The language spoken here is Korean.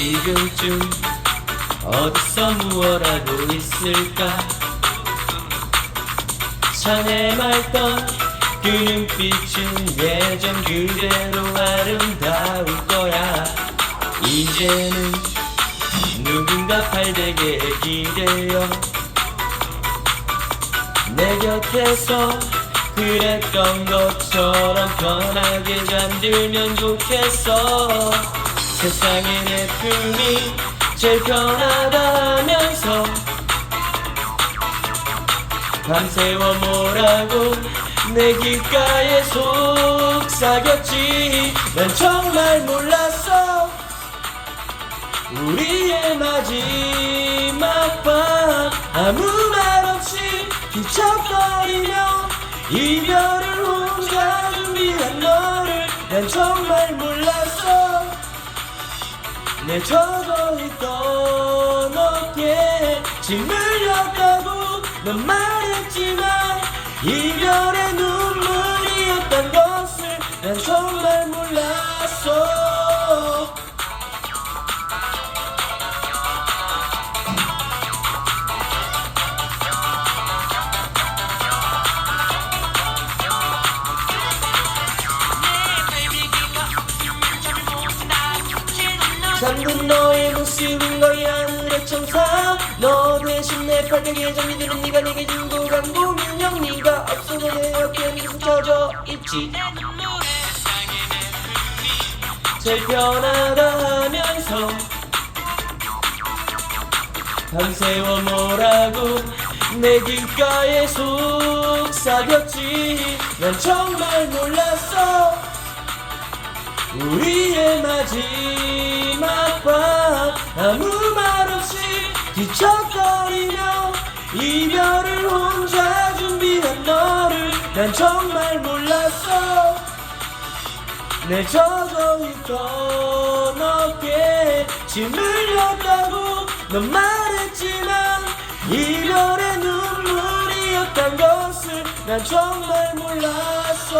지금쯤 어디서 무얼 하고 있을까? 찬에 맑던 그 눈빛은 예전 그대로 아름다울 거야. 이제는 누군가 팔대기에 기대어 내 곁에서 그랬던 것처럼 편하게 잠들면 좋겠어 세상의 내 품이 제일 편하다면서 밤새워 뭐라고 내 귓가에 속삭였지. 난 정말 몰랐어. 우리의 마지막 밤 아무 말 없이 뒤척거리며 이별을 혼자 준비한 너를 난 정말 몰랐어 내 젖어있던 어깨에 침 흘렸다고 넌 말했지만 이별의 눈물이었던 것을 난 정말 몰랐 잠든 너의 모습은 거의 하늘의 천사. 너 대신 내 팔뚝에 잠이 드는 네가 내게 주고 간 고민형 네가 없어서 내 옆에 계속 젖어 있지. 제일 편하다 하면서 밤새워 뭐라고 내 귓가에 속삭였지. 난 정말 몰랐어. 우리의 마지막 밤 아무 말 없이 뒤척거리며 이별을 혼자 준비한 너를 난 정말 몰랐어. 내 젖어있던 어깨에 침 흘렸다고 넌 말했지만 이별의 눈물이었단 것을 난 정말 몰랐어